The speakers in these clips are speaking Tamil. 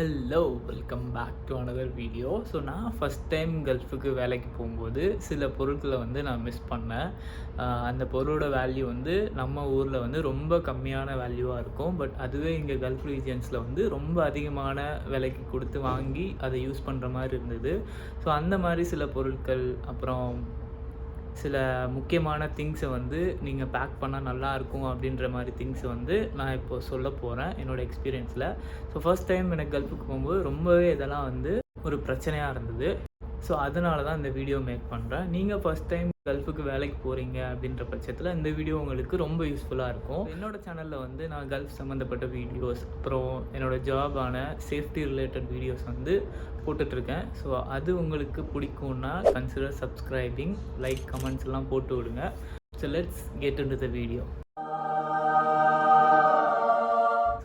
Hello welcome back to another video so நான் ஃபஸ்ட் டைம் கல்ஃபுக்கு வேலைக்கு போகும்போது சில பொருட்களை வந்து நான் மிஸ் பண்ணேன். அந்த பொருளோட வேல்யூ வந்து நம்ம ஊரில் வந்து ரொம்ப கம்மியான வேல்யூவாக இருக்கும். பட் அதுவே இங்கே கல்ஃப் ரீஜியன்ஸில் வந்து ரொம்ப அதிகமான விலைக்கு கொடுத்து வாங்கி அதை யூஸ் பண்ணுற மாதிரி இருந்தது. ஸோ அந்த மாதிரி சில பொருட்கள் அப்புறம் சில முக்கியமான திங்ஸை வந்து நீங்கள் பேக் பண்ணால் நல்லா இருக்கும் அப்படின்ற மாதிரி திங்ஸ் வந்து நான் இப்போ சொல்ல போகிறேன் என்னோட எக்ஸ்பீரியன்ஸில் ஸோ ஃபர்ஸ்ட் டைம் எனக்கு கல்ஃபுக்கு போகும்போது ரொம்பவே இதெல்லாம் வந்து ஒரு பிரச்சனையாக இருந்தது. ஸோ அதனால தான் இந்த வீடியோ மேக் பண்ணுறேன் நீங்கள் ஃபர்ஸ்ட் டைம் கல்ஃபுக்கு வேலைக்கு போகிறீங்க அப்படின்ற பட்சத்தில் இந்த வீடியோ உங்களுக்கு ரொம்ப யூஸ்ஃபுல்லாக இருக்கும். என்னோட சேனலில் வந்து நான் கல்ஃப் சம்மந்தப்பட்ட வீடியோஸ் அப்புறம் என்னோட ஜாபான சேஃப்டி ரிலேட்டட் வீடியோஸ் வந்து போட்டுட்ருக்கேன். ஸோ அது உங்களுக்கு பிடிக்கும்னா கன்சிடர் சப்ஸ்கிரைபிங் லைக் கமெண்ட்ஸ் எல்லாம் போட்டு விடுங்க. So let's get into the video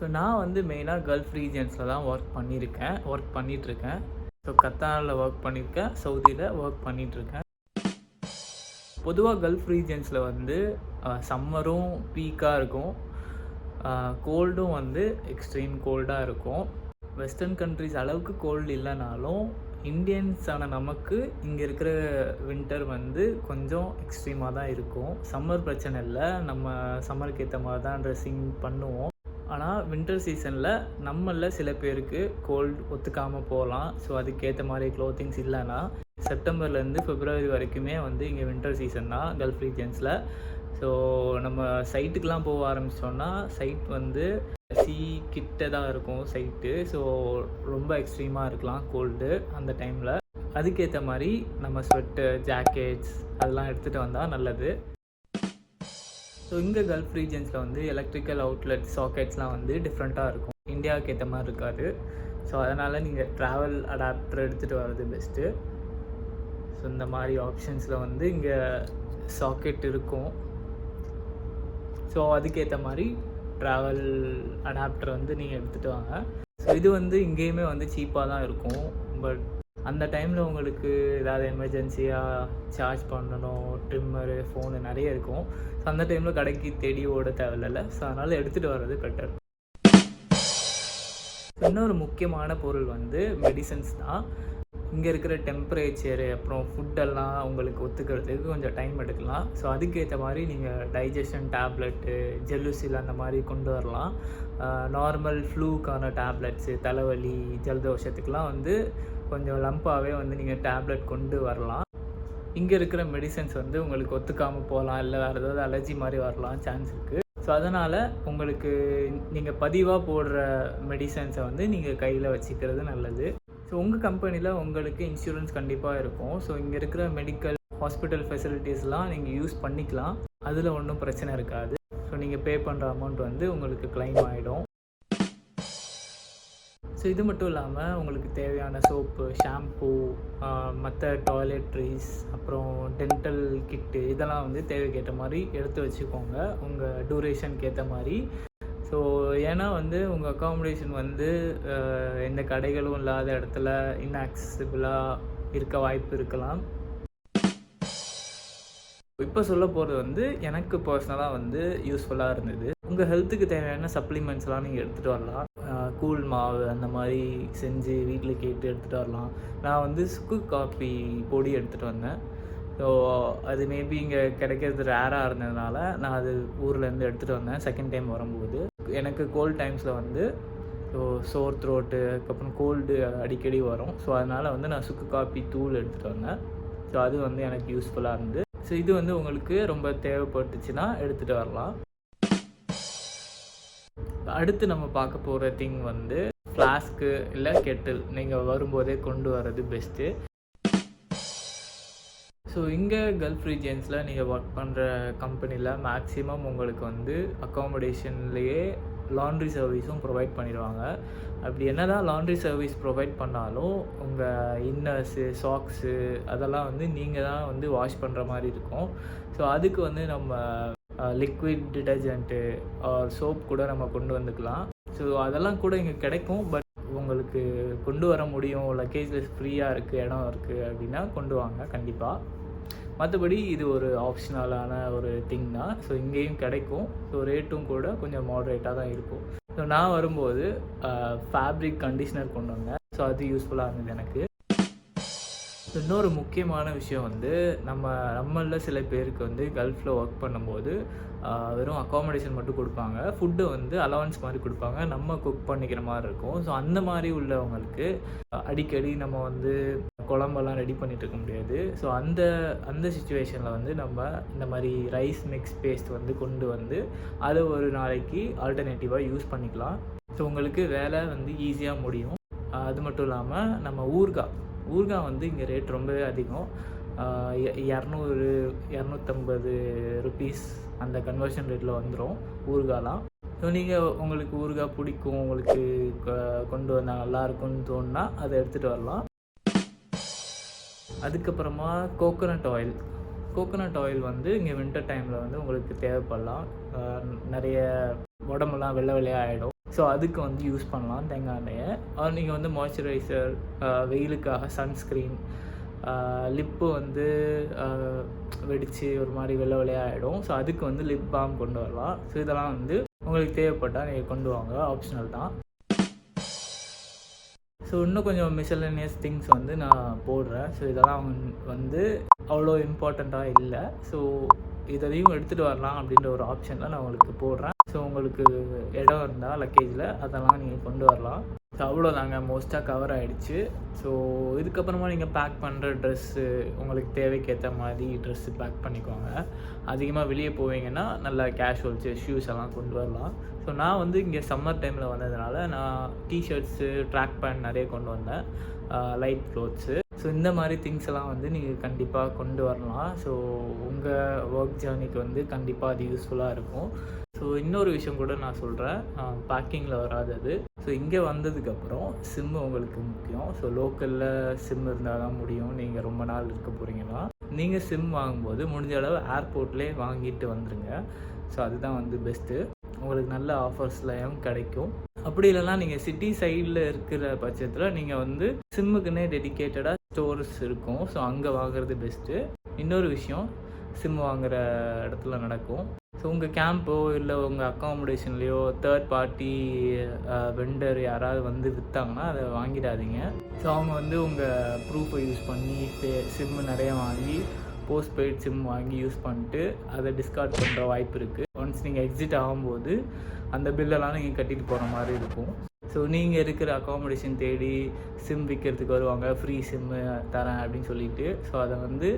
so நான் வந்து மெயினாக கல்ஃப் ரீஜன்ஸில் தான் ஒர்க் பண்ணியிருக்கேன் ஒர்க் பண்ணிகிட்ருக்கேன் ஸோ கத்தாரில் ஒர்க் பண்ணியிருக்கேன் சவுதியில் ஒர்க் பண்ணிகிட்ருக்கேன் பொதுவாக கல்ஃப் ரீஜன்ஸில் வந்து சம்மரும் பீக்காக இருக்கும். கோல்டும் வந்து எக்ஸ்ட்ரீம் கோல்டாக இருக்கும். வெஸ்டர்ன் கண்ட்ரிஸ் அளவுக்கு கோல்டு இல்லைனாலும் இந்தியன்ஸான நமக்கு இங்கே இருக்கிற வின்டர் வந்து கொஞ்சம் எக்ஸ்ட்ரீமாக தான் இருக்கும். சம்மர் பிரச்சனை இல்லை. நம்ம சம்மருக்கு ஏற்ற மாதிரி தான் ட்ரெஸ்ஸிங் பண்ணுவோம். ஆனால் வின்டர் சீசனில் நம்மளில் சில பேருக்கு கோல்டு ஒத்துக்காமல் போகலாம். ஸோ அதுக்கேற்ற மாதிரி க்ளோத்திங்ஸ் இல்லைன்னா செப்டம்பர்லேருந்து பிப்ரவரி வரைக்குமே வந்து இங்கே வின்டர் சீசன் தான் கல்ஃப் ரீஜன்ஸில் ஸோ நம்ம சைட்டுக்கெலாம் போக ஆரம்பித்தோன்னா சைட் வந்து சீ கிட்ட தான் இருக்கும் சைட்டு ஸோ ரொம்ப எக்ஸ்ட்ரீமாக இருக்கலாம் கோல்டு அந்த டைமில் அதுக்கேற்ற மாதிரி நம்ம ஸ்வெட்டு ஜாக்கெட்ஸ் அதெல்லாம் எடுத்துகிட்டு வந்தால் நல்லது. ஸோ இங்கே கல்ஃப் ரீஜன்ஸில் வந்து எலக்ட்ரிக்கல் அவுட்லெட் சாக்கெட்ஸ்லாம் வந்து டிஃப்ரெண்ட்டாக இருக்கும். இந்தியாவுக்கு ஏற்ற மாதிரி இருக்காது. ஸோ அதனால் நீங்கள் ட்ராவல் அடாப்டர் எடுத்துகிட்டு வர்றது பெஸ்ட்டு ஸோ இந்த மாதிரி ஆப்ஷன்ஸில் வந்து இங்கே சாக்கெட் இருக்கும். ஸோ அதுக்கேற்ற மாதிரி ட்ராவல் அடாப்டர் வந்து நீங்கள் எடுத்துகிட்டு வாங்க. ஸோ இது வந்து இங்கேயுமே வந்து சீப்பாக தான் இருக்கும். பட் அந்த டைமில் உங்களுக்கு ஏதாவது எமர்ஜென்சியாக சார்ஜ் பண்ணணும் ட்ரிம்மரு ஃபோனு நிறைய இருக்கும். ஸோ அந்த டைமில் கடைக்கு தேடி ஓட தேவையில்ல ஸோ அதனால் எடுத்துகிட்டு வர்றது பெட்டர் இன்னொரு முக்கியமான பொருள் வந்து மெடிசன்ஸ் தான். இங்கே இருக்கிற டெம்பரேச்சரு அப்புறம் ஃபுட்டெல்லாம் உங்களுக்கு ஒத்துக்கிறதுக்கு கொஞ்சம் டைம் எடுக்கலாம். ஸோ அதுக்கேற்ற மாதிரி நீங்கள் டைஜஷன் டேப்லெட்டு ஜெல்லுசில் அந்த மாதிரி கொண்டு வரலாம். நார்மல் ஃப்ளூக்கான டேப்லெட்ஸு தலைவலி ஜலதோஷத்துக்கெலாம் வந்து கொஞ்சம் லம்பாகவே வந்து நீங்கள் டேப்லெட் கொண்டு வரலாம். இங்கே இருக்கிற மெடிசன்ஸ் வந்து உங்களுக்கு ஒத்துக்காமல் போகலாம் இல்லை வேறு ஏதாவது அலர்ஜி மாதிரி வரலாம் சான்ஸ் இருக்குது ஸோ அதனால் உங்களுக்கு நீங்கள் பதிவாக போடுற மெடிசன்ஸை வந்து நீங்கள் கையில் வச்சுக்கிறது நல்லது. ஸோ உங்கள் கம்பெனியில் உங்களுக்கு இன்சூரன்ஸ் கண்டிப்பாக இருக்கும். ஸோ இங்கே இருக்கிற மெடிக்கல் ஹாஸ்பிட்டல் ஃபெசிலிட்டிஸ்லாம் நீங்கள் யூஸ் பண்ணிக்கலாம். அதில் ஒன்றும் பிரச்சனை இருக்காது. ஸோ நீங்கள் பே பண்ணுற அமௌண்ட் வந்து உங்களுக்கு கிளைம் ஆகிடும் ஸோ இது மட்டும் இல்லாமல் உங்களுக்கு தேவையான சோப்பு ஷாம்பூ மற்ற டாய்லெட்ரிஸ் அப்புறம் டென்டல் கிட்டு இதெல்லாம் வந்து தேவைக்கேற்ற மாதிரி எடுத்து வச்சுக்கோங்க. உங்கள் டூரேஷனுக்கு ஏற்ற மாதிரி. ஸோ ஏன்னா வந்து உங்கள் அக்காமடேஷன் வந்து எந்த கடைகளும் இல்லாத இடத்துல இன்ஆக்சசிபிளாக இருக்க வாய்ப்பு இருக்கலாம். இப்போ சொல்ல போகிறது வந்து எனக்கு பர்சனலாக வந்து யூஸ்ஃபுல்லாக இருந்தது. உங்கள் ஹெல்த்துக்கு தேவையான சப்ளிமெண்ட்ஸ்லாம் நீங்கள் எடுத்துகிட்டு வரலாம். கூழ் மாவு அந்த மாதிரி செஞ்சு வீட்டில் கேட்டு எடுத்துகிட்டு வரலாம். நான் வந்து சுக்கு காப்பி பொடி எடுத்துகிட்டு வந்தேன். ஸோ அது மேபி இங்கே கிடைக்கிறது ரேராக இருந்ததுனால நான் அது ஊர்லேருந்து எடுத்துகிட்டு வந்தேன் செகண்ட் டைம் வரும்போது. எனக்கு கோல்ட் டைம்ஸில் வந்து ஸோ சோர் த்ரோட்டு அதுக்கப்புறம் கோல்டு அடிக்கடி வரும். ஸோ அதனால் வந்து நான் சுக்கு காப்பி தூள் எடுத்துகிட்டு வந்தேன். ஸோ அது வந்து எனக்கு யூஸ்ஃபுல்லாக இருந்து ஸோ இது வந்து உங்களுக்கு ரொம்ப தேவைப்பட்டுச்சுன்னா எடுத்துகிட்டு வரலாம். அடுத்து நம்ம பார்க்க போகிற திங் வந்து ஃப்ளாஸ்க்கு இல்லை கெட்டில் நீங்கள் வரும்போதே கொண்டு வர்றது பெஸ்ட்டு ஸோ இங்கே கல்ஃப் ரீஜியன்ஸில் நீங்கள் ஒர்க் பண்ணுற கம்பெனியில் மேக்ஸிமம் உங்களுக்கு வந்து அக்காமடேஷன்லேயே லாண்ட்ரி சர்வீஸும் ப்ரொவைட் பண்ணிடுவாங்க. அப்படி என்ன தான் லாண்ட்ரி சர்வீஸ் ப்ரொவைட் பண்ணாலும் உங்கள் இன்னர்ஸு சாக்ஸு அதெல்லாம் வந்து நீங்கள் தான் வந்து வாஷ் பண்ணுற மாதிரி இருக்கும். ஸோ அதுக்கு வந்து நம்ம லிக்விட் டிட்டர்ஜென்ட்டு சோப் கூட நம்ம கொண்டு வந்துக்கலாம். ஸோ அதெல்லாம் கூட இங்கே கிடைக்கும். பட் உங்களுக்கு கொண்டு வர முடியும். லக்கேஜில் ஃப்ரீயாக இருக்குது இடம் இருக்குது அப்படின்னா கொண்டு வாங்க கண்டிப்பாக மற்றபடி இது ஒரு ஆப்ஷனலான ஒரு திங் தான். ஸோ இங்கேயும் கிடைக்கும். ஸோ ரேட்டும் கூட கொஞ்சம் மாடரேட்டாக தான் இருக்கும். ஸோ நான் வரும்போது ஃபேப்ரிக் கண்டிஷ்னர் கொண்டு வந்தேன். ஸோ அது யூஸ்ஃபுல்லாக இருந்தது எனக்கு. இன்னொரு முக்கியமான விஷயம் வந்து நம்ம நம்மளில் சில பேருக்கு வந்து கல்ஃபில் ஒர்க் பண்ணும்போது வெறும் அக்காமடேஷன் மட்டும் கொடுப்பாங்க. ஃபுட்டு வந்து அலவன்ஸ் மாதிரி கொடுப்பாங்க. நம்ம குக் பண்ணிக்கிற மாதிரி இருக்கும். ஸோ அந்த மாதிரி உள்ளவங்களுக்கு அடிக்கடி நம்ம வந்து குழம்பெல்லாம் ரெடி பண்ணிட்டு இருக்க முடியாது. ஸோ அந்த அந்த சுச்சுவேஷனில் வந்து நம்ம இந்த மாதிரி ரைஸ் மிக்ஸ் பேஸ்ட் வந்து கொண்டு வந்து அதை ஒரு நாளைக்கு ஆல்டர்னேட்டிவாக யூஸ் பண்ணிக்கலாம். ஸோ உங்களுக்கு வேலை வந்து ஈஸியாக முடியும். அது மட்டும் இல்லாமல் நம்ம ஊர்கா ஊறுகாய் வந்து இங்கே ரேட் ரொம்பவே அதிகம். இரநூறு இரநூத்தம்பது ருபீஸ் அந்த கன்வர்ஷன் ரேட்டில் வந்துடும் ஊறுகாலாம் ஸோ நீங்கள் உங்களுக்கு ஊறுகாய் பிடிக்கும் உங்களுக்கு கொண்டு வந்தால் நல்லாயிருக்கும்னு தோணுன்னா அதை எடுத்துகிட்டு வரலாம். அதுக்கப்புறமா கோகோனட் ஆயில் கோகோனட் ஆயில் வந்து இங்கே வின்டர் டைமில் வந்து உங்களுக்கு தேவைப்படலாம். நிறைய உடம்பெல்லாம் வெள்ளை வெள்ளையாக ஆகிடும் ஸோ அதுக்கு வந்து யூஸ் பண்ணலாம் தேங்காய் எண்ணெயை. நீங்கள் வந்து மாய்ஸ்சரைசர் வெயிலுக்காக சன்ஸ்க்ரீன் லிப்பு வந்து வெடித்து ஒரு மாதிரி வெள்ளை வெள்ளையாக ஆகிடும் ஸோ அதுக்கு வந்து லிப் பாம் கொண்டு வரலாம். ஸோ இதெல்லாம் வந்து உங்களுக்கு தேவைப்பட்டால் நீங்கள் கொண்டு வாங்க. ஆப்ஷனல் தான். ஸோ இன்னும் கொஞ்சம் மிசலனியஸ் திங்ஸ் வந்து நான் போடுறேன். ஸோ இதெல்லாம் வந்து அவ்வளோ இம்பார்ட்டண்ட்டாக இல்லை. ஸோ இதையும் எடுத்துகிட்டு வரலாம் அப்படின்ற ஒரு ஆப்ஷனில் நான் உங்களுக்கு போடுறேன். ஸோ உங்களுக்கு இடம் இருந்தால் லக்கேஜில் அதெல்லாம் நீங்கள் கொண்டு வரலாம். ஸோ அவ்வளோதாங்க. மோஸ்ட்டாக கவர் ஆகிடுச்சு ஸோ இதுக்கப்புறமா நீங்கள் பேக் பண்ணுற ட்ரெஸ்ஸு உங்களுக்கு தேவைக்கேற்ற மாதிரி ட்ரெஸ்ஸு பேக் பண்ணிக்கோங்க. அதிகமாக வெளியே போவீங்கன்னா நல்லா கேஷுவல்ஸு ஷூஸ் எல்லாம் கொண்டு வரலாம். ஸோ நான் வந்து இங்கே சம்மர் டைமில் வந்ததுனால நான் டிஷர்ட்ஸு ட்ராக் பேண்ட் நிறைய கொண்டு வந்தேன். லைட் க்ளோத்ஸு ஸோ இந்த மாதிரி திங்ஸ் எல்லாம் வந்து நீங்கள் கண்டிப்பாக கொண்டு வரலாம். ஸோ உங்கள் ஒர்க் ஜேர்னிக்கு வந்து கண்டிப்பாக அது யூஸ்ஃபுல்லாக இருக்கும். ஸோ இன்னொரு விஷயம் கூட நான் சொல்கிறேன் பேக்கிங்கில் வராது அது ஸோ இங்கே வந்ததுக்கப்புறம் சிம்மு உங்களுக்கு முக்கியம். ஸோ லோக்கலில் சிம் இருந்தால் தான் முடியும். நீங்கள் ரொம்ப நாள் இருக்க போகிறீங்கன்னா நீங்கள் சிம் வாங்கும்போது முடிஞ்ச அளவு ஏர்போர்ட்லேயே வாங்கிட்டு வந்துடுங்க ஸோ அதுதான் வந்து பெஸ்ட்டு உங்களுக்கு நல்ல ஆஃபர்ஸ்லையும் கிடைக்கும். அப்படி இல்லைனா நீங்கள் சிட்டி சைடில் இருக்கிற பட்சத்தில் நீங்கள் வந்து சிம்முக்குன்னே டெடிக்கேட்டடாக ஸ்டோர்ஸ் இருக்கும். ஸோ அங்கே வாங்குறது பெஸ்ட்டு இன்னொரு விஷயம் சிம் வாங்குற இடத்துல நடக்கும். ஸோ உங்கள் கேம்போ இல்லை உங்கள் அக்காமடேஷன்லேயோ தேர்ட் பார்ட்டி வெண்டர் யாராவது வந்து விற்றாங்கன்னா அதை வாங்கிடாதீங்க. ஸோ அவங்க வந்து உங்கள் ப்ரூஃபை யூஸ் பண்ணி சிம்மு நிறைய வாங்கி போஸ்ட் பெய்ட் சிம் வாங்கி யூஸ் பண்ணிட்டு அதை டிஸ்கார்ட் பண்ணுற வாய்ப்பு இருக்குது ஒன்ஸ் நீங்கள் எக்ஸிட் ஆகும்போது அந்த பில்லெல்லாம் நீங்கள் கட்டிட்டு போகிற மாதிரி இருக்கும். ஸோ நீங்கள் இருக்கிற அக்காமடேஷன் தேடி சிம் விற்கிறதுக்கு வருவாங்க. ஃப்ரீ சிம்மு தரேன் அப்படின்னு சொல்லிட்டு. ஸோ அதை வந்து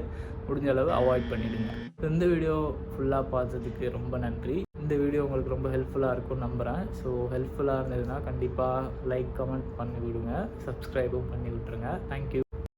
முடிஞ்ச அளவு அவாய்ட் பண்ணிவிடுங்க இந்த வீடியோ ஃபுல்லாக பார்த்ததுக்கு ரொம்ப நன்றி. இந்த வீடியோ உங்களுக்கு ரொம்ப ஹெல்ப்ஃபுல்லாக இருக்கும்னு நம்புகிறேன் ஸோ ஹெல்ப்ஃபுல்லாக இருந்ததுன்னா கண்டிப்பாக லைக் கமெண்ட் பண்ணி விடுங்க. சப்ஸ்கிரைபும் பண்ணி விட்டுருங்க. தேங்க்யூ